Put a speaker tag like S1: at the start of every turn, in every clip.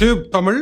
S1: Tube Tamil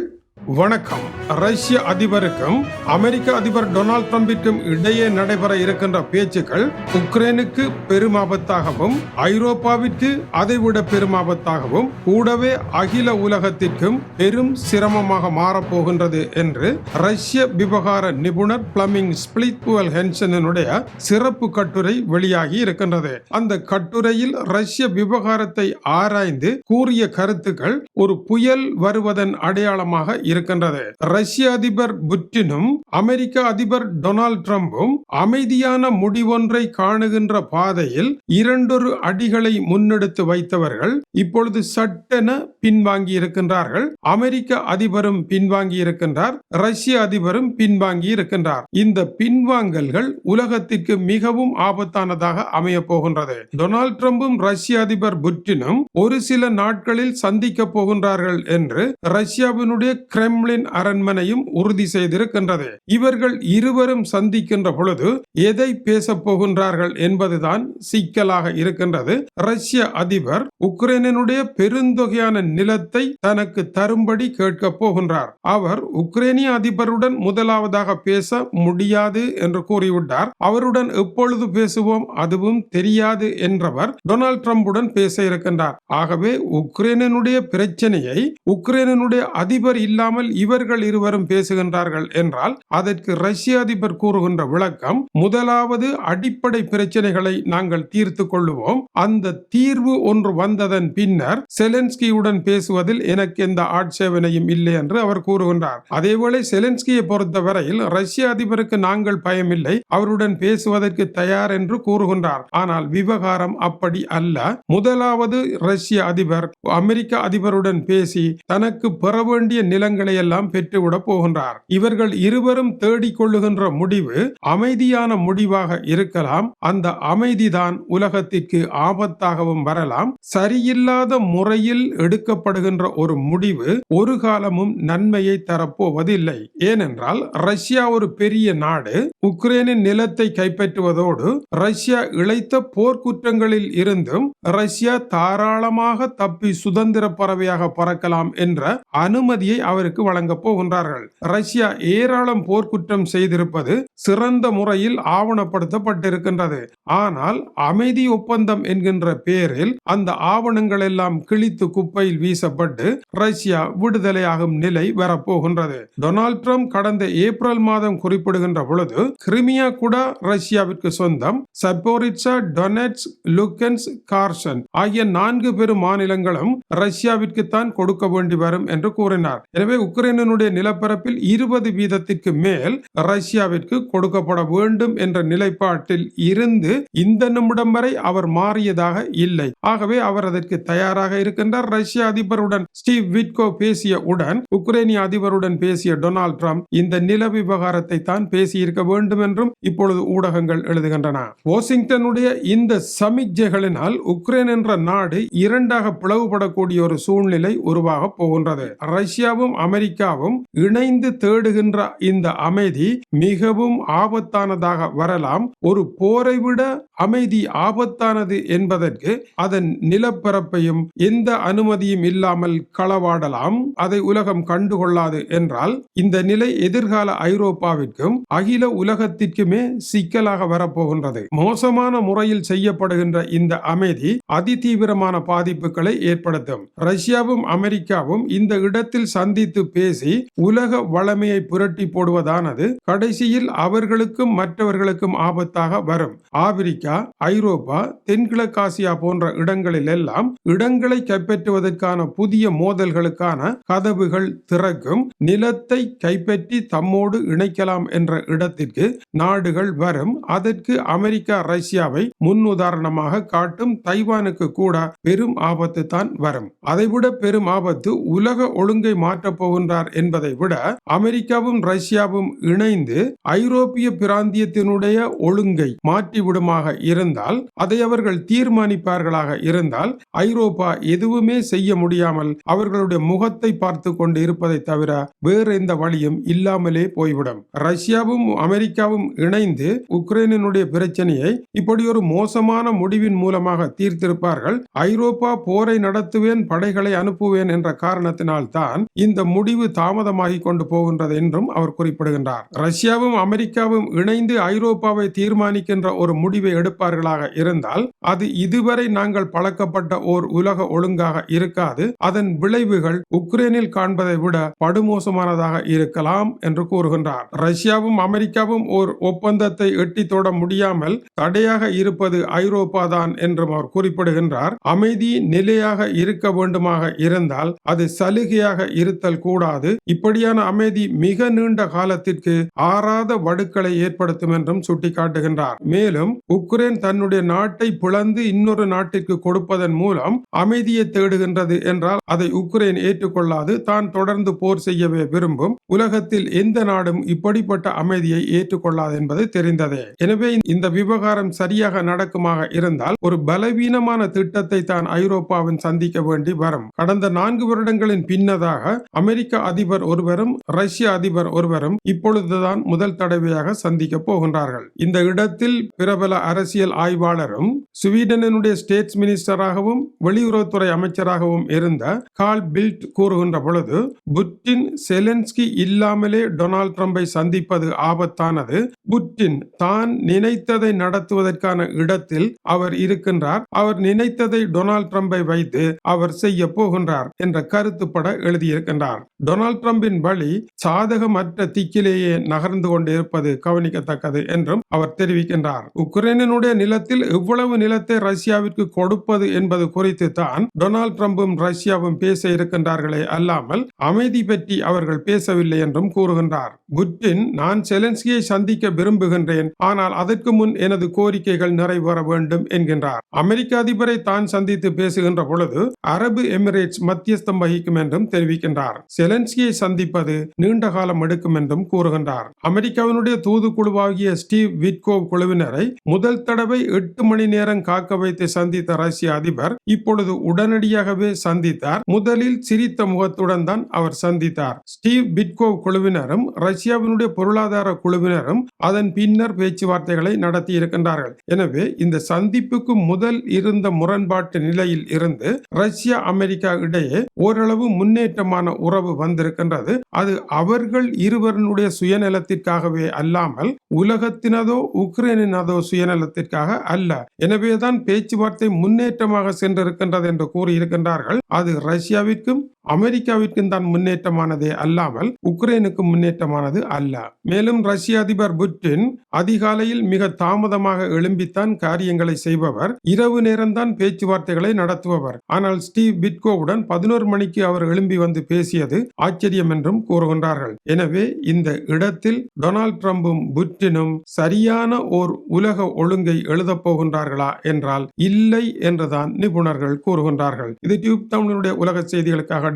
S1: வணக்கம். ரஷ்ய அதிபருக்கும் அமெரிக்க அதிபர் டொனால்ட் ட்ரம்பிற்கும் இடையே நடைபெற இருக்கின்ற பேச்சுக்கள் உக்ரைனுக்கு பெருமாபத்தாகவும் ஐரோப்பாவிற்கு அதைவிட பெருமாபத்தாகவும் கூடவே அகில உலகத்திற்கும் பெரும் சிரமமாக மாறப்போகின்றது என்று ரஷ்ய விவகார நிபுணர் பிளமிங் ஸ்பிளிட்வெல் ஹென்சனுடைய சிறப்பு கட்டுரை வெளியாகி இருக்கின்றது. அந்த கட்டுரையில் ரஷ்ய விவகாரத்தை ஆராய்ந்து கூறிய கருத்துக்கள் ஒரு புயல் வருவதன் அடையாளமாக இருக்கின்றது ரஷ்ய அதிபர் புட்டினும் அமெரிக்க அதிபர் டொனால்ட் ட்ரம்பும் அமைதியான முடிவொன்றை காணுகின்ற பாதையில் இரண்டொரு அடிகளை முன்னெடுத்து வைத்தவர்கள் இப்பொழுது சட்டென பின்வாங்கி இருக்கின்றார்கள். அமெரிக்க அதிபரும் பின்வாங்கி இருக்கின்றார். ரஷ்ய அதிபரும் பின்வாங்கி இருக்கின்றார். இந்த பின்வாங்கல்கள் உலகத்திற்கு மிகவும் ஆபத்தானதாக அமைய போகின்றது. டொனால்ட் ட்ரம்பும் ரஷ்ய அதிபர் புட்டினும் ஒரு சில நாட்களில் சந்திக்க போகின்றார்கள் என்று ரஷ்யாவினுடைய கிரெம்ளின் அரண்மனையும் உறுதி செய்திருக்கின்றது. இவர்கள் இருவரும் சந்திக்கின்ற பொழுது எதை பேசப் போகின்றார்கள் என்பதுதான் சிக்கலாக இருக்கின்றது. ரஷ்ய அதிபர் உக்ரைனுடைய பெருந்தொகையான நிலத்தை தனக்கு தரும்படி கேட்கப் போகின்றார். அவர் உக்ரைனிய அதிபருடன் முதலாவதாக பேச முடியாது என்று கூறிவிட்டார். அவருடன் எப்பொழுது பேசுவோம் அதுவும் தெரியாது என்றவர் டொனால்ட் ட்ரம்புடன் பேச இருக்கின்றார். ஆகவே உக்ரைனுடைய பிரச்சனையை உக்ரைனுடைய அதிபர் இல்லாமல் இல்லாமல் இவர்கள் இருவரும் பேசுகின்றார்கள் என்றால் அதற்கு ரஷ்ய அதிபர் கூறுகின்ற விளக்கம் முதலாவது அடிப்படை பிரச்சனைகளை நாங்கள் தீர்த்து கொள்ளுவோம். அந்த தீர்வு ஒன்று வந்ததன் பின்னர் செலன்ஸ்கியுடன் பேசுவதில் எனக்கு எந்த ஆட்சேபனையும் இல்லை என்று அவர் கூறுகின்றார். அதேவேளை செலன்ஸ்கியை பொறுத்தவரையில் ரஷ்ய அதிபருக்கு நாங்கள் பயமில்லை அவருடன் பேசுவதற்கு தயார் என்று கூறுகின்றார். ஆனால் விவகாரம் அப்படி அல்ல. முதலாவது ரஷ்ய அதிபர் அமெரிக்க அதிபருடன் பேசி தனக்கு பெற வேண்டிய நிலங்களை எல்லாம் பெற்றுவிட போகின்றார். இவர்கள் இருவரும் தேடிக் கொள்ளுகின்ற முடிவு அமைதியான முடிவாக இருக்கலாம். அந்த அமைதிதான் உலகத்திற்கு ஆபத்தாகவும் வரலாம். சரியில்லாத முறையில் எடுக்கப்படுகின்ற ஒரு முடிவு ஒரு காலமும் நன்மையை தரப்போவதில்லை. ஏனென்றால் ரஷ்யா ஒரு பெரிய நாடு. உக்ரைனின் நிலத்தை கைப்பற்றுவதோடு ரஷ்யா இழைத்த போர்க்குற்றங்களில் இருந்தும் ரஷ்யா தாராளமாக தப்பி சுதந்திர பறவையாக பறக்கலாம் என்ற அனுமதியை அவர் அவருக்கு வழங்கப் போகின்றார்கள். ரஷ்யா ஏராளம் போர்க்குற்றம் செய்திருப்பது சிறந்த முறையில் ஆவணப்படுத்தப்பட்டிருக்கின்றது. ஆனால் அமைதி ஒப்பந்தம் என்கின்ற பெயரில் அந்த ஆவணங்கள் எல்லாம் கிழித்து குப்பையில் வீசப்பட்டு ரஷ்யா விடுதலையாகும் நிலை வரப்போகின்றது. டொனால்ட் ட்ரம்ப் கடந்த ஏப்ரல் மாதம் குறிப்பிடுகின்ற பொழுது கிரிமியா கூட ரஷ்யாவிற்கு சொந்தம். சப்போரிட்சா டொனெட்ஸ் லுக்கன்ஸ் கார்சன் ஆகிய நான்கு பெரும் மாநிலங்களும் ரஷ்யாவிற்கு தான் கொடுக்க வேண்டி வரும் என்று கூறினார். எனவே இதுவரை உக்ரைனுடைய நிலப்பரப்பில் இருபது வீதத்திற்கு மேல் ரஷ்யாவிற்கு கொடுக்கப்பட வேண்டும் என்ற நிலைப்பாட்டில் இருந்து இந்த நிமிடம் வரை அவர் மாறியதாக இல்லை. ஆகவே அவர் அதற்கு தயாராக இருக்கின்றார். ரஷ்ய அதிபருடன் ஸ்டீவ் விட்கோ பேசிய உடன் உக்ரைனிய அதிபருடன் பேசிய டொனால்ட் ட்ரம்ப் இந்த நில விவகாரத்தை தான் பேசியிருக்க வேண்டும் என்றும் இப்பொழுது ஊடகங்கள் எழுதுகின்றன. வாஷிங்டனுடைய இந்த சமிக்ஜைகளினால் உக்ரைன் என்ற நாடு இரண்டாக பிளவுபடக்கூடிய ஒரு சூழ்நிலை உருவாக போகின்றது. ரஷ்யாவும் அமெரிக்காவும் இணைந்து தேடுகின்ற இந்த அமைதி மிகவும் ஆபத்தானதாக வரலாம். ஒரு போரை விட அமைதி ஆபத்தானது என்பதற்கு அதன் நிலப்பரப்பையும் எந்த அனுமதியும் இல்லாமல் களவாடலாம். அதை உலகம் கண்டுகொள்ளாது என்றால் இந்த நிலை எதிர்கால ஐரோப்பாவிற்கும் அகில உலகத்திற்குமே சிக்கலாக வரப்போகின்றது. மோசமான முறையில் செய்யப்படுகின்ற இந்த அமைதி அதிதீவிரமான பாதிப்புகளை ஏற்படுத்தும். ரஷ்யாவும் அமெரிக்காவும் இந்த இடத்தில் சந்தித்து குறித்து பேசி உலக வளமையை புரட்டி போடுவதானது கடைசியில் அவர்களுக்கும் மற்றவர்களுக்கும் ஆபத்தாக வரும். ஆப்பிரிக்கா ஐரோப்பா தென்கிழக்காசியா போன்ற இடங்களில் எல்லாம் இடங்களை கைப்பற்றுவதற்கான புதிய மோதல்களுக்கான கதவுகள் திறக்கும் நிலத்தை கைப்பற்றி தம்மோடு இணைக்கலாம் என்ற இடத்திற்கு நாடுகள் வரும். அதற்கு அமெரிக்கா ரஷ்யாவை முன்னுதாரணமாக காட்டும் தைவானுக்கு கூட பெரும் ஆபத்து தான் வரும். அதைவிட பெரும் ஆபத்து உலக ஒழுங்கை மாற்றப்போ போகின்றார் என்பதை விட அமெரிக்காவும் ரஷ்யாவும் இணைந்து ஐரோப்பிய பிராந்தியத்தினுடைய ஒழுங்கை மாற்றிவிடுமாக இருந்தால் அதை அவர்கள் தீர்மானிப்பார்களாக இருந்தால் ஐரோப்பா எதுவுமே செய்ய முடியாமல் அவர்களுடைய முகத்தை பார்த்து கொண்டு இருப்பதை தவிர வேறு எந்த வழியும் இல்லாமலே போய்விடும். ரஷ்யாவும் அமெரிக்காவும் இணைந்து உக்ரைனினுடைய பிரச்சனையை இப்படி ஒரு மோசமான முடிவின் மூலமாக தீர்த்திருப்பார்கள் ஐரோப்பா போரை நடத்துவேன் படைகளை அனுப்புவேன் என்ற காரணத்தினால் தான் இந்த முடிவு தாமதமாகி கொண்டு போகின்றது என்றும் அவர் குறிப்பிடுகின்றார். ரஷ்யாவும் அமெரிக்காவும் இணைந்து ஐரோப்பாவை தீர்மானிக்கின்ற ஒரு முடிவை எடுப்பார்களாக இருந்தால் அது இதுவரை நாங்கள் பழக்கப்பட்ட ஓர் உலக ஒழுங்காக இருக்காது அதன் விளைவுகள் உக்ரைனில் காண்பதை விட படுமோசமானதாக இருக்கலாம் என்று கூறுகின்றார். ரஷ்யாவும் அமெரிக்காவும் ஓர் ஒப்பந்தத்தை எட்டி தொட முடியாமல் தடையாக இருப்பது ஐரோப்பா தான் என்றும் அவர் குறிப்பிடுகின்றார். அமைதி நிலையாக இருக்க வேண்டுமாக இருந்தால் அது சலுகையாக இருத்தல் கூடாது. இப்படியான அமைதி மிக நீண்ட காலத்திற்கு ஆறாத வடுக்களை ஏற்படுத்தும் என்றும் சுட்டிக்காட்டுகின்றார். மேலும் உக்ரைன் தன்னுடைய நாட்டை பிளந்து இன்னொரு நாட்டிற்கு கொடுப்பதன் மூலம் அமைதியை தேடுகின்றது என்றால் அதை உக்ரைன் ஏற்றுக்கொள்ளாது. தான் தொடர்ந்து போர் செய்யவே விரும்பும். உலகத்தில் எந்த நாடும் இப்படிப்பட்ட அமைதியை ஏற்றுக்கொள்ளாது என்பது தெரிந்ததே. எனவே இந்த விவகாரம் சரியாக நடக்குமாக இருந்தால் ஒரு பலவீனமான திட்டத்தை தான் ஐரோப்பாவின் சந்திக்க வேண்டி வரும். கடந்த நான்கு வருடங்களின் பின்னதாக அமெரிக்க அமெரிக்க அதிபர் ஒருவரும் ரஷ்ய அதிபர் ஒருவரும் இப்பொழுதுதான் முதல் தடவையாக சந்திக்க போகின்றார்கள். இந்த இடத்தில் பிரபல அரசியல் ஆய்வாளரும் ஸ்வீடனினுடைய ஸ்டேட்ஸ் மினிஸ்டராகவும் வெளியுறவுத்துறை அமைச்சராகவும் இருந்த கால் பில்ட் கூறுகின்ற பொழுது புட்டின் செலன்ஸ்கி இல்லாமலே டொனால்ட் ட்ரம்பை சந்திப்பது ஆபத்தானது. புட்டின் தான் நினைத்ததை நடத்துவதற்கான இடத்தில் அவர் இருக்கின்றார். அவர் நினைத்ததை டொனால்ட் ட்ரம்பை வைத்து அவர் செய்ய போகின்றார் என்ற கருத்துப்பட எழுதியிருக்கின்றார். டொனால்ட் ட்ரம்பின் வழி சாதகமற்ற திக்கிலேயே நகர்ந்து கொண்டிருப்பது கவனிக்கத்தக்கது என்றும் அவர் தெரிவிக்கின்றார். உக்ரைனுடைய நிலத்தில் எவ்வளவு நிலத்தை ரஷ்யாவிற்கு கொடுப்பது என்பது குறித்து தான் டொனால்ட் ட்ரம்பும் ரஷ்யாவும் பேச இருக்கின்றார்களே அல்லாமல் அமைதி பற்றி அவர்கள் பேசவில்லை என்றும் கூறுகின்றார். புட்டின் நான் செலன்ஸ்கியை சந்திக்க விரும்புகின்றேன். ஆனால் அதற்கு முன் எனது கோரிக்கைகள் நிறைவேற வேண்டும் என்கின்றார். அமெரிக்க அதிபரை தான் சந்தித்து பேசுகின்ற பொழுது அரபு எமிரேட்ஸ் மத்தியஸ்தம் வகிக்கும் என்றும் தெரிவிக்கின்றார். செலன்ஸ்கியை சந்திப்பது நீண்ட காலம் எடுக்கும் என்றும் கூறுகின்றார். அமெரிக்காவினுடைய தூதுக்குழுவாகிய ஸ்டீவ் விட்கோவ் குழுவினரை முதல் தடவை எட்டு மணி நேரம் காக்க வைத்து சந்தித்த ரஷ்ய அதிபர் இப்பொழுது உடனடியாகவே சந்தித்தார். முதலில் சிரித்த முகத்துடன் தான் அவர் சந்தித்தார். ஸ்டீவ் பிட்கோவ் குழுவினரும் ரஷ்யாவினுடைய பொருளாதார குழுவினரும் அதன் பின்னர் பேச்சுவார்த்தைகளை நடத்தி இருக்கின்றார்கள். எனவே இந்த சந்திப்புக்கு முதல் இருந்த முரண்பாட்டு நிலையில் இருந்து ரஷ்யா அமெரிக்கா இடையே ஓரளவு முன்னேற்றமான உறவு வந்திருக்கின்றது. அது அவர்கள் இருவருடைய சுயநலத்திற்காகவே அல்லாமல் உலகத்தினதோ உக்ரைனினதோ சுயநலத்திற்காக அல்ல. எனவேதான் பேச்சுவார்த்தை முன்னேற்றமாக சென்றிருக்கின்றது என்று கூறியிருக்கின்றார்கள். அது ரஷ்யாவிற்கும் அமெரிக்காவிற்கும் தான் முன்னேற்றமானதே அல்லாமல் உக்ரைனுக்கு முன்னேற்றமானது அல்ல. மேலும் ரஷ்ய அதிபர் புட்டின் அதிகாலையில் மிக தாமதமாக எழும்பித்தான் காரியங்களை செய்பவர். இரவு நேரம்தான் பேச்சுவார்த்தைகளை நடத்துபவர். ஆனால் ஸ்டீவ் பிட்கோவுடன் பதினோரு மணிக்கு அவர் எழும்பி வந்து பேசியது ஆச்சரியம் என்றும் கூறுகின்றார்கள். எனவே இந்த இடத்தில் டொனால்ட் ட்ரம்பும் புட்டினும் சரியான ஓர் உலக ஒழுங்கை எழுதப் போகின்றார்களா என்றால் இல்லை என்றுதான் நிபுணர்கள் கூறுகின்றார்கள். இது டியூப் தமிழனுடைய உலக செய்திகளுக்காக